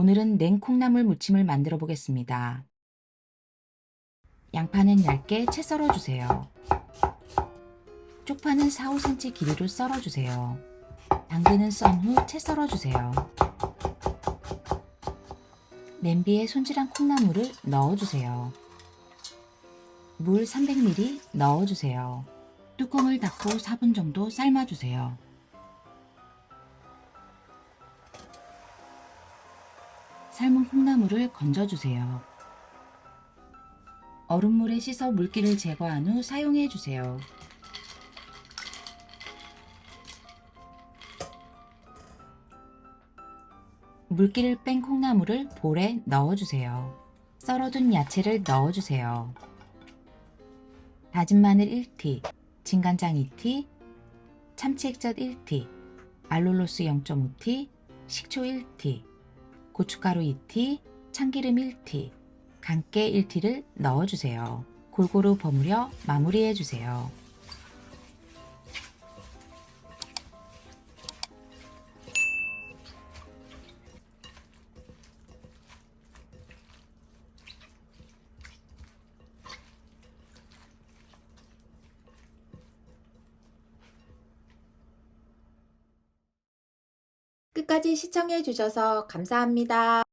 오늘은 냉콩나물 무침을 만들어 보겠습니다. 양파는 얇게 채 썰어 주세요. 쪽파는 4, 5cm 길이로 썰어 주세요. 당근은 썬 후 채 썰어 주세요. 냄비에 손질한 콩나물을 넣어 주세요. 물 300ml 넣어 주세요. 뚜껑을 닫고 4분 정도 삶아 주세요. 삶은 콩나물을 건져 주세요. 얼음물에 씻어 물기를 제거한 후 사용해 주세요. 물기를 뺀 콩나물을 볼에 넣어주세요. 썰어둔 야채를 넣어주세요. 다진 마늘 1티, 진간장 2티, 참치 액젓 1티, 알룰로스 0.5티, 식초 1티, 고춧가루 2티, 참기름 1티, 간깨 1티를 넣어주세요. 골고루 버무려 마무리해주세요. 끝까지 시청해 주셔서 감사합니다.